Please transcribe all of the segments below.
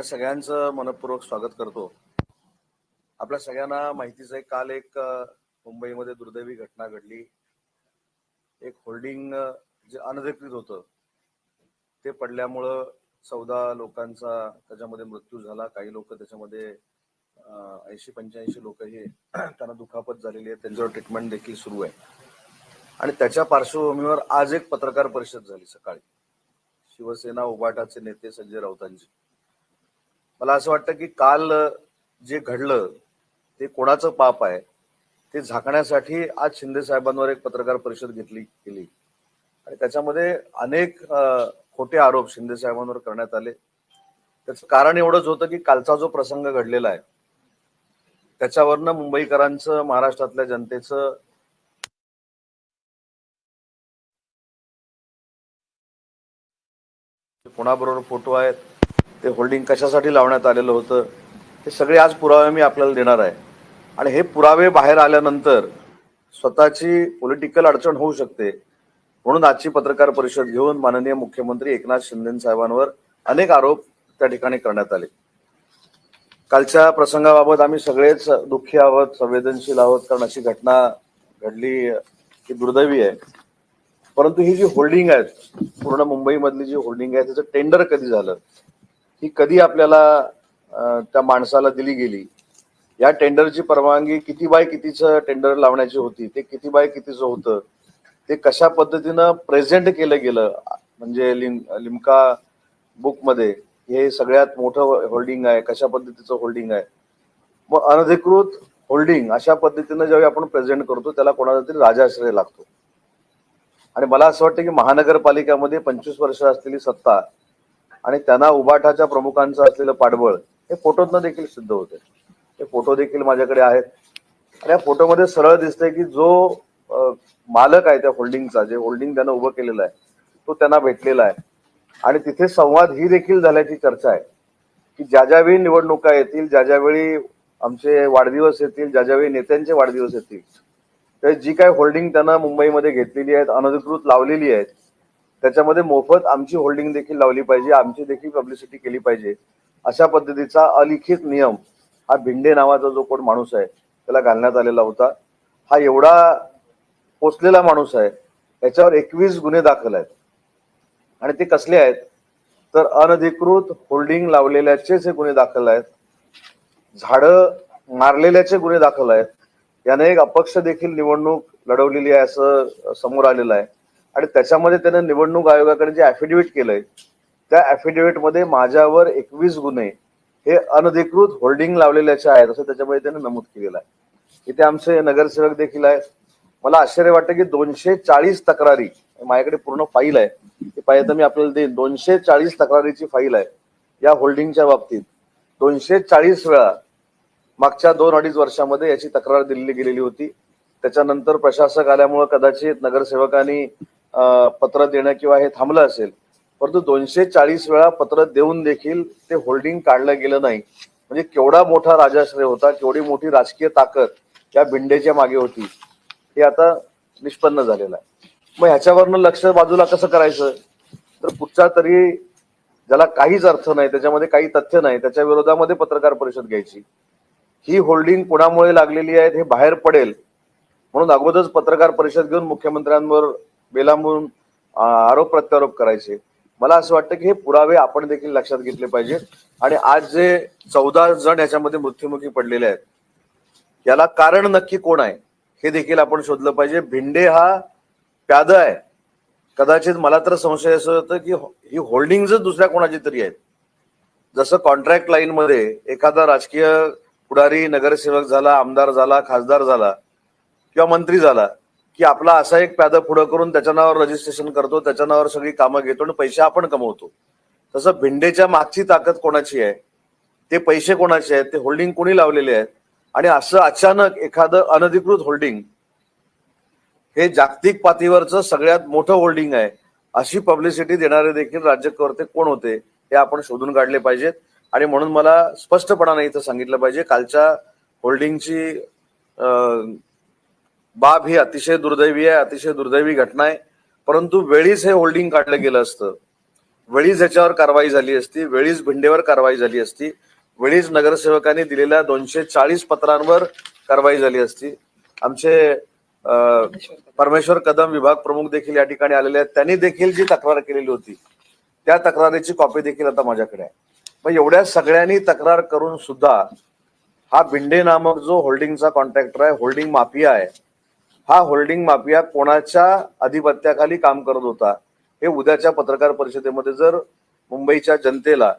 आपल्या सगळ्यांचं मनपूर्वक स्वागत करतो. आपल्या सगळ्यांना माहितीच आहे काल एक मुंबईमध्ये दुर्दैवी घटना घडली. एक होल्डिंग जे अनधिकृत होतं. ते पडल्यामुळं चौदा लोकांचा त्याच्यामध्ये मृत्यू झाला. काही लोक त्याच्यामध्ये ऐंशी पंच्याऐंशी लोक हे त्यांना दुखापत झालेली आहे. त्यांच्यावर ट्रीटमेंट देखील सुरू आहे. आणि त्याच्या पार्श्वभूमीवर आज एक पत्रकार परिषद झाली सकाळी. शिवसेना उबाटाचे नेते संजय राऊतांची. मला असं वाटतं की काल जे घडलं ते कोणाचं पाप आहे ते झाकण्यासाठी आज शिंदे साहेबांवर एक पत्रकार परिषद घेतली गेली आणि त्याच्यामध्ये अनेक खोटे आरोप शिंदे साहेबांवर करण्यात आले. त्याचं कारण एवढंच होतं की कालचा जो प्रसंग घडलेला आहे त्याच्यावरनं मुंबईकरांचं महाराष्ट्रातल्या जनतेचं कोणाबरोबर फोटो आहेत ते होल्डिंग कशासाठी लावण्यात आलेलं होतं हे सगळे आज पुरावे मी आपल्याला देणार आहे. आणि हे पुरावे बाहेर आल्यानंतर स्वतःची पॉलिटिकल अडचण होऊ शकते म्हणून आजची पत्रकार परिषद घेऊन माननीय मुख्यमंत्री एकनाथ शिंदे साहेबांवर अनेक आरोप त्या ठिकाणी करण्यात आले. कालच्या प्रसंगाबाबत आम्ही सगळेच दुःखी आहोत संवेदनशील आहोत कारण अशी घटना घडली ही दुर्दैवी आहे. परंतु ही जी होल्डिंग आहेत पूर्ण मुंबईमधली जी होल्डिंग आहे त्याचं टेंडर कधी झालं? ही कधी आपल्याला त्या माणसाला दिली गेली? या टेंडरची परवानगी किती बाय कितीचं टेंडर लावण्याची होती? ते किती बाय कितीचं होतं? ते कशा पद्धतीनं प्रेझेंट केलं गेलं? म्हणजे लिम लिमका बुकमध्ये हे सगळ्यात मोठं होल्डिंग आहे. कशा पद्धतीचं होल्डिंग आहे? मग अनधिकृत होल्डिंग अशा पद्धतीनं ज्यावेळी आपण प्रेझेंट करतो त्याला कोणाला तरी राजाश्रय लागतो. आणि मला असं वाटतं की महानगरपालिकेमध्ये पंचवीस वर्ष असलेली सत्ता आणि त्यांना उबाठाच्या प्रमुखांचं असलेलं पाठबळ हे फोटोतनं देखील सिद्ध होते. हे फोटो देखील माझ्याकडे आहेत. आणि या फोटोमध्ये सरळ दिसतंय की जो मालक आहे त्या होल्डिंगचा जे होल्डिंग त्यांना उभं केलेलं आहे तो त्यांना भेटलेला आहे. आणि तिथे संवाद ही देखील झाल्याची चर्चा आहे. की ज्या ज्यावेळी निवडणुका येतील ज्या ज्यावेळी आमचे वाढदिवस येतील ज्या ज्यावेळी नेत्यांचे वाढदिवस येतील तर जी काय होल्डिंग त्यांना मुंबईमध्ये घेतलेली आहेत अनधिकृत लावलेली आहेत त्याच्यामध्ये मोफत आमची होल्डिंग देखील लावली पाहिजे आमची देखील पब्लिसिटी केली पाहिजे. अशा पद्धतीचा अलिखित नियम हा भिंडे नावाचा जो कोण माणूस आहे त्याला घालण्यात आलेला होता. हा एवढा पोचलेला माणूस आहे याच्यावर एकवीस गुन्हे दाखल आहेत. आणि ते कसले आहेत? तर अनधिकृत होल्डिंग लावलेल्याचेच हे गुन्हे दाखल आहेत. झाडं मारलेल्याचे गुन्हे दाखल आहेत. याने एक अपक्ष देखील निवडणूक लढवलेली आहे असं समोर आलेलं आहे. आणि त्याच्यामध्ये त्याने निवडणूक आयोगाकडे जे ऍफिडेव्हिट केलंय त्या ऍफिडेव्हिटमध्ये माझ्यावर एकवीस गुन्हे हे अनधिकृत होल्डिंग लावलेल्याचे आहेत असं त्याच्यामध्ये त्याने नमूद केलेलं आहे. इथे आमचे नगरसेवक देखील आहेत. मला आश्चर्य वाटतं की दोनशे चाळीस तक्रारी माझ्याकडे पूर्ण फाईल आहे. ती पाहिजे तर मी आपल्याला देईन. दोनशे चाळीस तक्रारीची फाईल आहे या होल्डिंगच्या बाबतीत. दोनशे चाळीस वेळा मागच्या दोन अडीच वर्षामध्ये याची तक्रार दिली गेलेली होती. त्याच्यानंतर प्रशासक आल्यामुळे कदाचित नगरसेवकांनी पत्र देणं किंवा हे थांबलं असेल परंतु दोनशे चाळीस वेळा पत्र देऊन देखील ते होल्डिंग काढलं गेलं नाही. म्हणजे केवढा मोठा राजाश्रय होता केवढी मोठी राजकीय ताकद या भिंडेच्या मागे होती हे आता निष्पन्न झालेलं आहे. मग ह्याच्यावरनं लक्ष बाजूला कसं करायचं? तर कुठचा तरी ज्याला काहीच अर्थ नाही त्याच्यामध्ये काही तथ्य नाही त्याच्या विरोधामध्ये पत्रकार परिषद घ्यायची. ही होल्डिंग कुणामुळे लागलेली आहेत हे बाहेर पडेल म्हणून अगोदरच पत्रकार परिषद घेऊन मुख्यमंत्र्यांवर बेलांबून आरोप प्रत्यारोप करायचे. मला असं वाटतं की हे पुरावे आपण देखील लक्षात घेतले पाहिजेत आणि आज जे चौदा जण याच्यामध्ये मृत्युमुखी पडलेले आहेत याला कारण नक्की कोण आहे हे देखील आपण शोधलं पाहिजे. भिंडे हा प्याद आहे. कदाचित मला तर संशय असं होतं की हो, ही होल्डिंगच दुसऱ्या कोणाची तरी आहेत. जसं कॉन्ट्रॅक्ट लाईन मध्ये एखादा राजकीय पुढारी नगरसेवक झाला आमदार झाला खासदार झाला किंवा मंत्री झाला की आपला असा एक पॅदा पुढं करून त्याच्या नावावर रजिस्ट्रेशन करतो त्याच्या नावावर सगळी कामं घेतो आणि पैसे आपण कमवतो. तसं भिंडेच्या मागची ताकद कोणाची आहे? ते पैसे कोणाचे आहेत? ते होल्डिंग कोणी लावलेले आहेत? आणि असं अचानक एखादं अनधिकृत होल्डिंग हे जागतिक पातळीवरचं सगळ्यात मोठं होल्डिंग आहे अशी पब्लिसिटी देणारे देखील राज्यकर्ते कोण होते हे आपण शोधून काढले पाहिजेत. आणि म्हणून मला स्पष्टपणाने इथं सांगितलं पाहिजे कालच्या होल्डिंगची बाब ही अतिशय दुर्दैवी आहे अतिशय दुर्दैवी घटना आहे. परंतु वेळीच हे होल्डिंग काढलं गेलं असतं. वेळीच याच्यावर कारवाई झाली असती वेळीच भिंडेवर कारवाई झाली असती वेळीच नगरसेवकांनी दिलेल्या दोनशे चाळीस पत्रांवर कारवाई झाली असती. आमचे परमेश्वर कदम विभाग प्रमुख देखील या ठिकाणी आलेले आहेत. त्यांनी देखील जी तक्रार केलेली होती त्या तक्रारीची कॉपी देखील आता माझ्याकडे आहे. मग एवढ्या सगळ्यांनी तक्रार करून सुद्धा हा भिंडे नामक जो होल्डिंगचा कॉन्ट्रॅक्टर आहे होल्डिंग माफिया आहे हा होल्डिंग माफिया कोणाच्या आधिपत्याखाली काम करत होता हे उद्याच्या पत्रकार परिषदेमध्ये जर मुंबईच्या जनतेला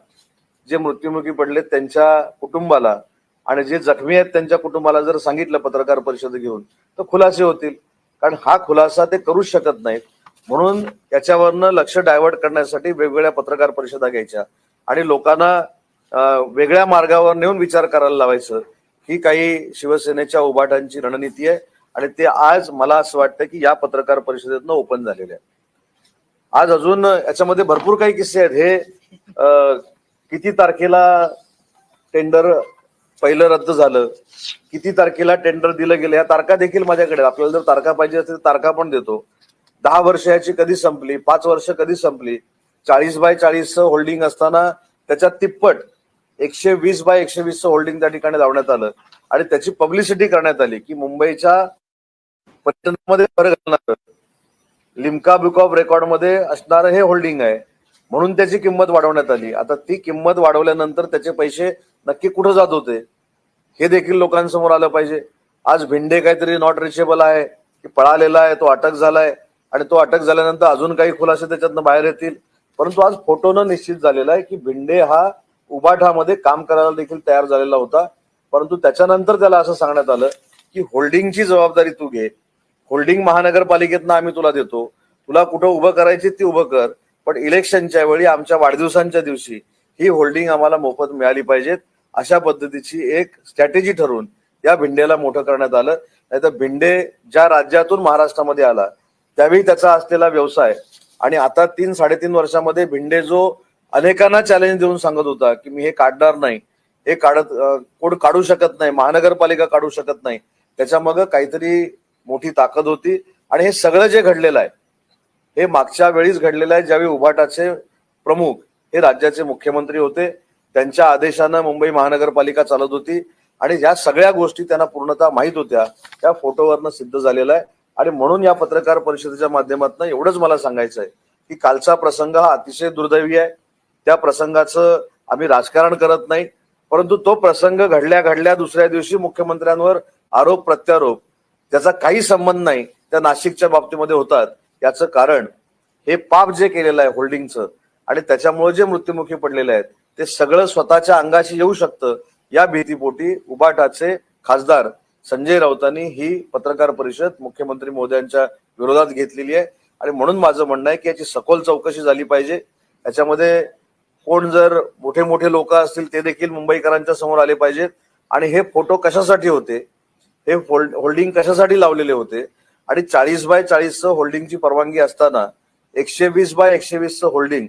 जे मृत्युमुखी पडले त्यांच्या कुटुंबाला आणि जे जखमी आहेत त्यांच्या कुटुंबाला जर सांगितलं पत्रकार परिषद घेऊन तर खुलासे होतील. कारण हा खुलासा ते करूच शकत नाहीत. म्हणून याच्यावरनं लक्ष डायव्हर्ट करण्यासाठी वेगवेगळ्या पत्रकार परिषदा घ्यायच्या आणि लोकांना वेगळ्या मार्गावर नेऊन विचार करायला लावायचं. ही काही शिवसेनेच्या उभाटांची रणनीती आहे. आणि ते आज मला असं वाटतं की या पत्रकार परिषदेतनं ओपन झालेले आहे आज अजून याच्यामध्ये भरपूर काही किस्से आहेत. हे किती तारखेला टेंडर पहिलं रद्द झालं? किती तारखेला टेंडर दिलं गेलं? या तारखा देखील माझ्याकडे आपल्याला जर तारखा पाहिजे असतील तर तारखा पण देतो. दहा वर्ष याची कधी संपली? पाच वर्ष कधी संपली? चाळीस बाय चाळीस होल्डिंग असताना त्याच्यात तिप्पट एकशे वीस बाय एकशे वीस होल्डिंग त्या ठिकाणी लावण्यात आलं. आणि त्याची पब्लिसिटी करण्यात आली की मुंबईच्या पर्यटनामध्ये फरक असणार. लिम्का बुक ऑफ रेकॉर्डमध्ये असणारं हे होल्डिंग आहे. म्हणून त्याची किंमत वाढवण्यात आली. आता ती किंमत वाढवल्यानंतर त्याचे पैसे नक्की कुठं जात होते? हे देखील लोकांसमोर आलं पाहिजे. आज भिंडे काहीतरी नॉट रिचेबल आहे की पळालेला आहे तो अटक झालाय. आणि तो अटक झाल्यानंतर अजून काही खुलासे त्याच्यातनं बाहेर येतील. परंतु आज फोटोनं निश्चित झालेला आहे की भिंडे हा उबाठामध्ये काम करायला देखील तयार झालेला होता. परंतु त्याच्यानंतर त्याला असं सांगण्यात आलं की होल्डिंगची जबाबदारी तू घे. होल्डिंग महानगरपालिकेतनं आम्ही तुला देतो. तुला कुठं उभं करायची ती उभं कर. पण इलेक्शनच्या वेळी आमच्या वाढदिवसांच्या दिवशी ही होल्डिंग आम्हाला मोफत मिळाली पाहिजेत. अशा पद्धतीची एक स्ट्रॅटेजी ठरवून या भिंडेला मोठं करण्यात आलं. नाहीतर भिंडे ज्या राज्यातून महाराष्ट्रामध्ये आला त्यावेळी त्याचा असलेला व्यवसाय आणि आता तीन साडेतीन वर्षामध्ये भिंडे जो अनेकांना चॅलेंज देऊन सांगत होता की मी हे काढणार नाही. हे काढत कोण काढू शकत नाही महानगरपालिका काढू शकत नाही. त्याच्या मग काहीतरी मोठी ताकद होती आणि हे सगळं जे घडलेलं आहे हे मागच्या वेळीच घडलेलं आहे ज्यावेळी उभाटाचे प्रमुख हे राज्याचे मुख्यमंत्री होते त्यांच्या आदेशानं मुंबई महानगरपालिका चालत होती आणि ह्या सगळ्या गोष्टी त्यांना पूर्णतः माहीत होत्या त्या फोटोवरनं सिद्ध झालेला आहे. आणि म्हणून या पत्रकार परिषदेच्या माध्यमातून एवढंच मला सांगायचं आहे की कालचा प्रसंग हा अतिशय दुर्दैवी आहे. त्या प्रसंगाचं आम्ही राजकारण करत नाही परंतु तो प्रसंग घडल्या घडल्या दुसऱ्या दिवशी मुख्यमंत्र्यांवर आरोप प्रत्यारोप त्याचा काही संबंध नाही त्या नाशिकच्या बाबतीमध्ये होतात. याचं कारण हे पाप जे केलेलं आहे होल्डिंगचं आणि त्याच्यामुळे जे मृत्युमुखी पडलेले आहेत ते सगळं स्वतःच्या अंगाशी येऊ शकतं. या भीतीपोटी उबाटाचे खासदार संजय राऊतांनी ही पत्रकार परिषद मुख्यमंत्री मोदयांच्या विरोधात घेतलेली आहे. आणि म्हणून माझं म्हणणं आहे की याची सखोल चौकशी झाली पाहिजे. याच्यामध्ये कोण जर मोठे मोठे लोक असतील ते देखील मुंबईकरांच्या समोर आले पाहिजेत. आणि हे फोटो कशासाठी होते? हे होल्ड होल्डिंग कशासाठी लावलेले होते? आणि चाळीस बाय चाळीसचं होल्डिंगची परवानगी असताना एकशे वीस बाय एकशे वीसचं होल्डिंग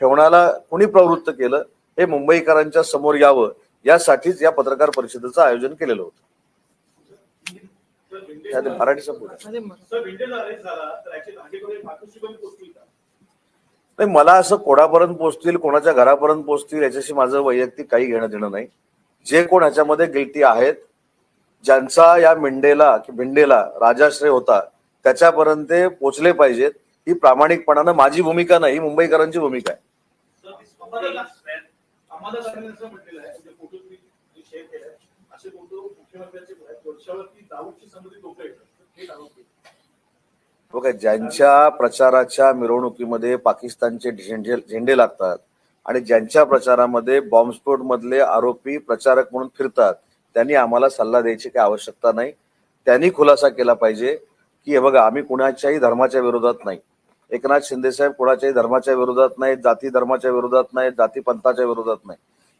ठेवण्याला कुणी प्रवृत्त केलं? हे मुंबईकरांच्या समोर यावं यासाठीच या पत्रकार परिषदेचं आयोजन केलेलं होतं. नाही मला असं कोणापर्यंत पोहोचतील कोणाच्या घरापर्यंत पोहोचतील याच्याशी माझं वैयक्तिक काही घेणं देणं नाही. जे कोण ह्याच्यामध्ये गिल्टी आहेत ज्यांचा या मिंडेला की भिंडेला राजाश्रय होता त्याच्यापर्यंत ते पोचले पाहिजेत. ही प्रामाणिकपणानं माझी भूमिका नाही ही मुंबईकरांची भूमिका आहे. बघा ज्यांच्या प्रचाराच्या मिरवणुकीमध्ये पाकिस्तानचे झेंडे झेंडे लागतात आणि ज्यांच्या प्रचारामध्ये बॉम्बस्फोट मधले आरोपी प्रचारक म्हणून फिरतात त्यांनी आम्हाला सल्ला द्यायची काही आवश्यकता नाही. त्यांनी खुलासा केला पाहिजे की हे बघा आम्ही कुणाच्याही धर्माच्या विरोधात नाही. एकनाथ शिंदे साहेब कुणाच्याही धर्माच्या विरोधात नाहीत जाती धर्माच्या विरोधात नाहीत जाती पंथाच्या विरोधात नाही.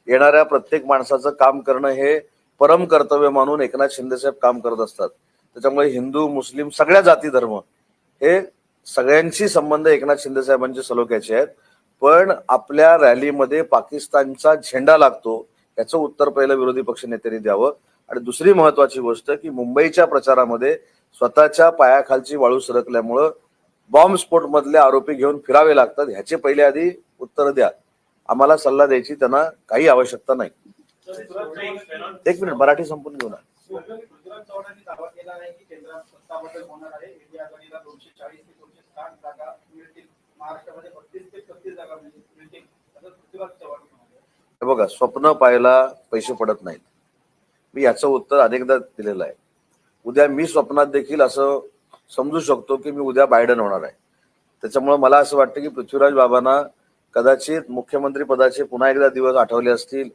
येणाऱ्या प्रत्येक माणसाचं काम करणं हे परम कर्तव्य मानून एकनाथ शिंदे साहेब काम करत असतात. त्याच्यामुळे हिंदू मुस्लिम सगळ्या जाती धर्म हे सगळ्यांशी संबंध एकनाथ शिंदे साहेबांचे सलोख्याचे आहेत. पण आपल्या रॅलीमध्ये पाकिस्तानचा झेंडा लागतो याचं उत्तर पहिलं विरोधी पक्ष नेत्यांनी द्यावं. आणि दुसरी महत्वाची गोष्ट की मुंबईच्या प्रचारामध्ये स्वतःच्या पायाखालची वाळू सरकल्यामुळं बॉम्बस्फोट मधले आरोपी घेऊन फिरावे लागतात. ह्याचे पहिले आधी उत्तर द्या. आम्हाला सल्ला द्यायची त्यांना काही आवश्यकता नाही. एक मिनिट मराठी संपून घेऊ ना. ते महाराष्ट्रामध्ये हे बघा स्वप्न पाहायला पैसे पडत नाहीत. मी याचं उत्तर अनेकदा दिलेलं आहे. उद्या मी स्वप्नात देखील असं समजू शकतो की मी उद्या बायडन होणार आहे. त्याच्यामुळे मला असं वाटतं की पृथ्वीराज बाबांना कदाचित मुख्यमंत्री पदाचे पुन्हा एकदा दिवस आठवले असतील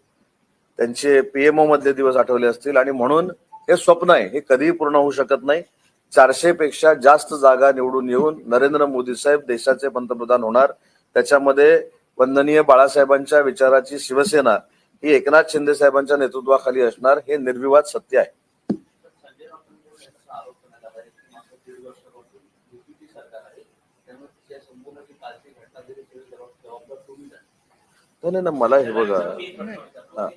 त्यांचे पीएमओ मधले दिवस आठवले असतील आणि म्हणून हे स्वप्न आहे हे कधीही पूर्ण होऊ शकत नाही. चारशे पेक्षा जास्त जागा निवडून येऊन नरेंद्र मोदी साहेब देशाचे पंतप्रधान होणार. त्याच्यामध्ये वंदनीय बाळासाहेबांच्या विचाराची शिवसेना ही एकनाथ शिंदे साहेबांच्या नेतृत्वाखाली असणार हे निर्विवाद सत्य आहे. नाही ना मला हे बघा. हा.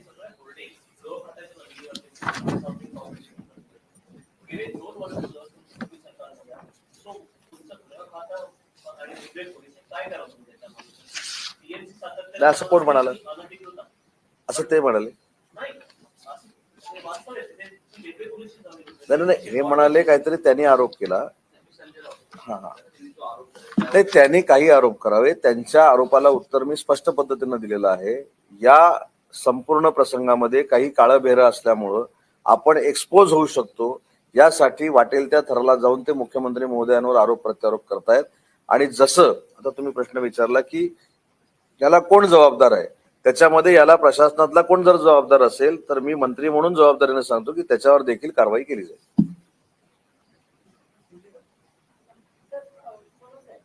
नाही, असं कोण म्हणाल? असं ते म्हणाले. नाही, नाही हे म्हणाले काहीतरी त्यांनी आरोप केला. हा हा. नाही त्यांनी काही आरोप करावे. त्यांच्या आरोपाला उत्तर मी स्पष्ट पद्धतीनं दिलेलं आहे. या संपूर्ण प्रसंगामध्ये काही काळबेर असल्यामुळं आपण एक्सपोज होऊ शकतो. यासाठी वाटेल त्या थराला जाऊन ते मुख्यमंत्री महोदयांवर आरोप प्रत्यारोप करतायत. आणि जसं आता तुम्ही प्रश्न विचारला की याला कोण जबाबदार आहे? त्याच्यामध्ये याला प्रशासनातला कोण जर जबाबदार असेल तर मी मंत्री म्हणून जबाबदारीने सांगतो की त्याच्यावर देखील कारवाई केली जाईल तर, अ, म्हणून आहे.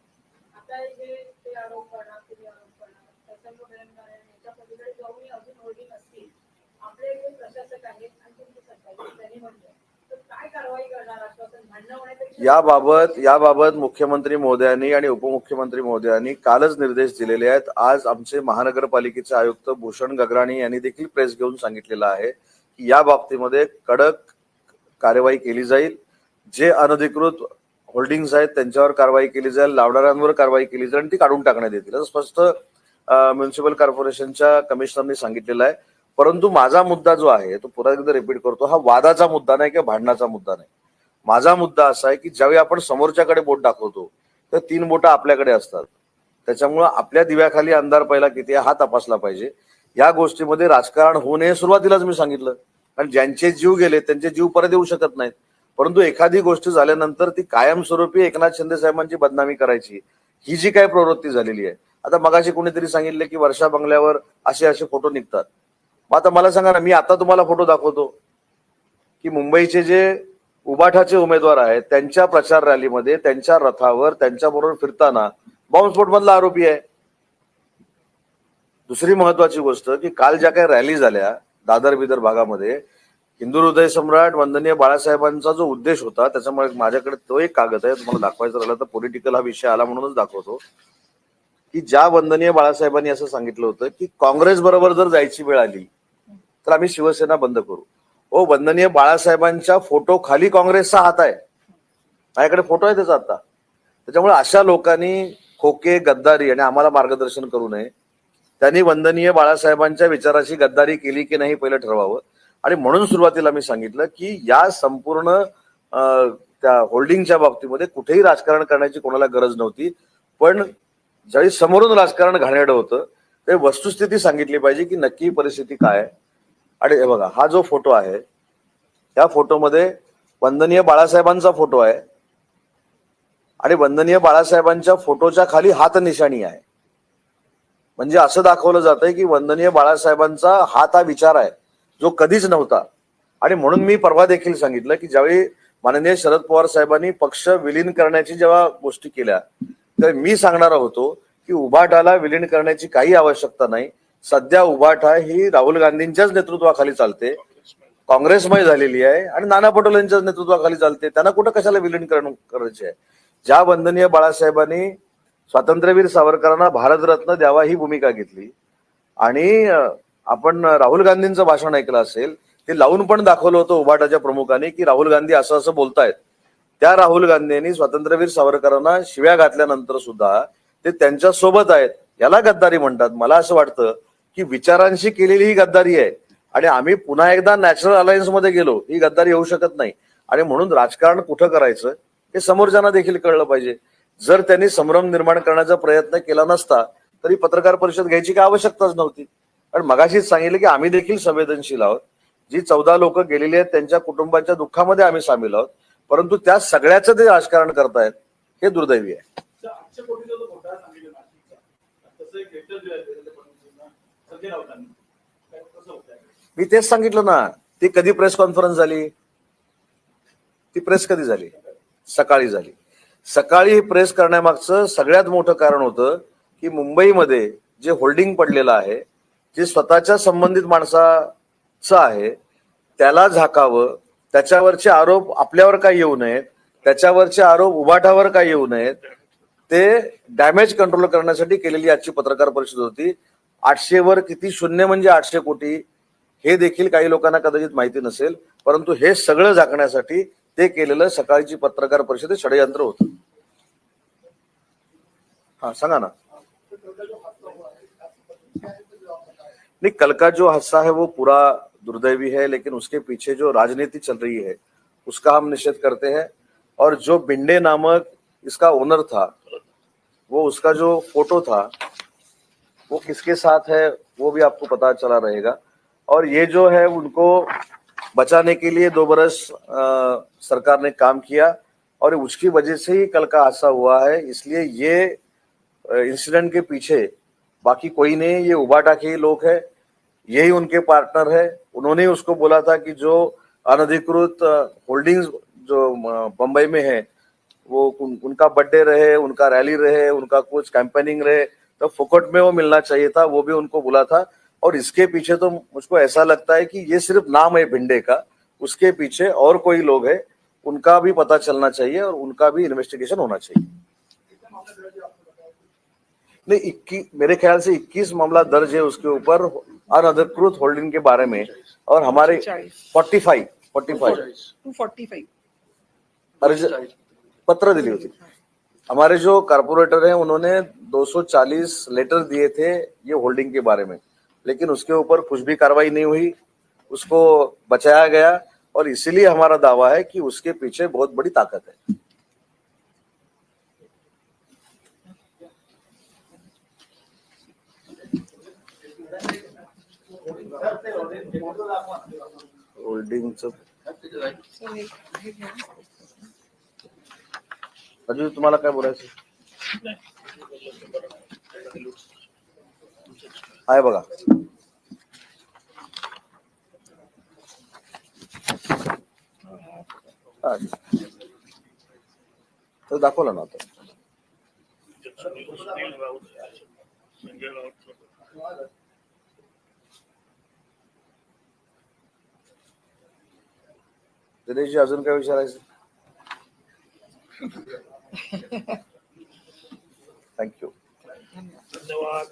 आता हे ते आरोप करणार तुम्ही आरोप करणार त्याच्यामुळे याच्या पलीकडे जाऊनही अजून होर्डिंग असतील आपले जे प्रशासक आहेत आणि तुमचे सरकार आहे, त्यांनी म्हटलं तर काय कारवाई करणार आश्वासन भांडणं होण्यापेक्षा याबाबत याबाबत मुख्यमंत्री महोदयांनी आणि उपमुख्यमंत्री महोदयांनी कालच निर्देश दिलेले आहेत. आज आमचे महानगरपालिकेचे आयुक्त भूषण गगराणी यांनी देखील प्रेस घेऊन सांगितलेलं आहे की या बाबतीमध्ये कडक कार्यवाही केली जाईल. जे अनधिकृत होल्डिंग्स आहेत त्यांच्यावर कारवाई केली जाईल लावणाऱ्यांवर कारवाई केली जाईल आणि ती काढून टाकण्यात येतील. असं स्पष्ट म्युन्सिपल कॉर्पोरेशनच्या कमिशनरनी सांगितलेलं आहे. परंतु माझा मुद्दा जो आहे तो पुन्हा एकदा रिपीट करतो हा वादाचा मुद्दा नाही किंवा भांडणाचा मुद्दा नाही. माझा मुद्दा असा आहे की ज्यावेळी आपण समोरच्याकडे बोट दाखवतो तर तीन बोटं आपल्याकडे असतात. त्याच्यामुळं आपल्या दिव्याखाली अंधार पहिला किती हा तपासला पाहिजे. या गोष्टीमध्ये राजकारण होऊ नये सुरुवातीलाच मी सांगितलं. कारण ज्यांचे जीव गेले त्यांचे जीव परत येऊ शकत नाहीत. परंतु एखादी गोष्ट झाल्यानंतर ती कायमस्वरूपी एकनाथ शिंदे साहेबांची बदनामी करायची ही जी काय प्रवृत्ती झालेली आहे. आता मगाशी कोणीतरी सांगितले की वर्षा बंगल्यावर असे असे फोटो निघतात. मग आता मला सांगा ना मी आता तुम्हाला फोटो दाखवतो की मुंबईचे जे उबाठाचे उमेदवार आहेत त्यांच्या प्रचार रॅलीमध्ये त्यांच्या रथावर त्यांच्याबरोबर फिरताना बॉम्बस्फोट मधला आरोपी आहे. दुसरी महत्वाची गोष्ट की काल ज्या काही रॅली झाल्या दादर बिदर भागामध्ये हिंदू हृदय सम्राट वंदनीय बाळासाहेबांचा जो उद्देश होता त्याच्यामुळे माझ्याकडे तो एक कागद आहे तुम्हाला दाखवायचा राहिला तर पॉलिटिकल हा विषय आला म्हणूनच दाखवतो. की ज्या वंदनीय बाळासाहेबांनी असं सांगितलं होतं की काँग्रेस बरोबर जर जायची वेळ आली तर आम्ही शिवसेना बंद करू. हो वंदनीय बाळासाहेबांच्या फोटो खाली काँग्रेसचा हात आहे. माझ्याकडे फोटो आहे त्याचा आता. त्याच्यामुळे अशा लोकांनी खोके गद्दारी आणि आम्हाला मार्गदर्शन करू नये. त्यांनी वंदनीय बाळासाहेबांच्या विचाराची गद्दारी केली की नाही पहिलं ठरवावं. आणि म्हणून सुरुवातीला मी सांगितलं की या संपूर्ण त्या होल्डिंगच्या बाबतीमध्ये कुठेही राजकारण करण्याची कोणाला गरज नव्हती. पण ज्यावेळी समोरून राजकारण घाणेरडं होतं ते वस्तुस्थिती सांगितली पाहिजे की नक्की परिस्थिती काय आहे. आणि हे बघा हा जो फोटो आहे या फोटोमध्ये वंदनीय बाळासाहेबांचा फोटो आहे. आणि वंदनीय बाळासाहेबांच्या फोटोच्या खाली हात निशाणी आहे. म्हणजे असं दाखवलं जातंय की वंदनीय बाळासाहेबांचा हात हा विचार आहे जो कधीच नव्हता. आणि म्हणून मी परवा देखील सांगितलं की ज्यावेळी माननीय शरद पवार साहेबांनी पक्ष विलीन करण्याची जेव्हा गोष्टी केल्या तर मी सांगणार होतो की उभाटाला विलीन करण्याची काही आवश्यकता नाही. सध्या उभाठा ही राहुल गांधींच्याच नेतृत्वाखाली चालते. काँग्रेसमय झालेली आहे आणि नाना पटोले यांच्याच नेतृत्वाखाली चालते. त्यांना कुठं कशाला विलीन करायचे आहे? ज्या वंदनीय बाळासाहेबांनी स्वातंत्र्यवीर सावरकरांना भारतरत्न द्यावा ही भूमिका घेतली आणि आपण राहुल गांधींचं भाषण ऐकलं असेल ते लावून पण दाखवलं होतं उभाटाच्या प्रमुखांनी की राहुल गांधी असं असं बोलतायत. त्या राहुल गांधींनी स्वातंत्र्यवीर सावरकरांना शिव्या घातल्यानंतर सुद्धा ते त्यांच्यासोबत आहेत. याला गद्दारी म्हणतात. मला असं वाटतं की विचारांशी केलेली ही गद्दारी आहे. आणि आम्ही पुन्हा एकदा नॅचरल अलायन्समध्ये गेलो ही गद्दारी होऊ शकत नाही. आणि म्हणून राजकारण कुठं करायचं हे समोरच्यांना देखील कळलं पाहिजे. जर त्यांनी संभ्रम निर्माण करण्याचा प्रयत्न केला नसता तरी पत्रकार परिषद घ्यायची काय आवश्यकताच नव्हती. कारण मगाशीच सांगितलं की आम्ही देखील संवेदनशील आहोत. जी चौदा लोक गेलेली आहेत त्यांच्या कुटुंबाच्या दुःखामध्ये आम्ही सामील आहोत. परंतु त्या सगळ्याचं ते राजकारण करतायत हे दुर्दैवी आहे. मी तेच सांगितलं ना ती कधी प्रेस कॉन्फरन्स झाली? ती प्रेस कधी झाली? सकाळी झाली. सकाळी ही प्रेस करण्यामागचं सगळ्यात मोठं कारण होतं की मुंबईमध्ये जे होल्डिंग पडलेलं आहे जे स्वतःच्या संबंधित माणसाचं आहे त्याला झाकावं त्याच्यावरचे आरोप आपल्यावर काय येऊ नयेत त्याच्यावरचे आरोप उभाटावर काय येऊ नयेत ते डॅमेज कंट्रोल करण्यासाठी केलेली आजची पत्रकार परिषद होती. आठशे वर किती? शून्य म्हणजे आठशे कोटी. हे देखील काही लोकांना कदाचित माहिती नसेल परंतु हे सगळं झाकण्यासाठी ते केलेलं सकाळची पत्रकार परिषद षडयंत्र होत. हा सांगा ना. नहीं कल का जो हादसा है वो पूरा दुर्दैवी है लेकिन उसके पीछे जो राजनीति चल रही है उसका हम निषेध करते हैं। और जो बिंडे नामक इसका ओनर था वो उसका जो फोटो था वो किसके साथ है वो भी आपको पता चला रहेगा। और ये जो है उनको बचाने के लिए दो बरस सरकार ने काम किया और उसकी वजह से ही कल का हादसा हुआ है। इसलिए ये इंसिडेंट के पीछे बाकी कोई नहीं ये उबाटा के ही लोग है यही उनके पार्टनर है। उन्होंने उसको बोला था कि जो अनधिकृत होल्डिंग्स जो बम्बई में है वो उन, उनका बर्थडे रहे उनका रैली रहे उनका कुछ कैंपेनिंग रहे तो फुकट में वो मिलना चाहिए था वो भी उनको बोला था। और इसके पीछे तो मुझको ऐसा लगता है कि ये सिर्फ़ नाम है भिंडे का उसके पीछे और कोई लोग है उनका भी पता चलना चाहिए और उनका भी इन्वेस्टिगेशन होना चाहिए। नहीं इक्कीस मेरे ख्याल से 21 मामला दर्ज है उसके ऊपर अनधिकृत होल्डिंग के बारे में। और हमारे 45 45 टू फोर्टी फाईव्ह अर्ज़ पत्र दिली होती। हमारे जो कारपोरेटर हैं उन्होंने 240 लेटर दिए थे ये होल्डिंग के बारे में। लेकिन उसके ऊपर कुछ भी कार्रवाई नहीं हुई उसको बचाया गया और इसीलिए हमारा दावा है कि उसके पीछे बहुत बड़ी ताकत है। सर, ते राजू तुम्हाला काय बोलायचं? आहे बघा. तर दाखवलं ना आता. दिनेशजी अजून काय विचारायचं? Thank you. धन्यवाद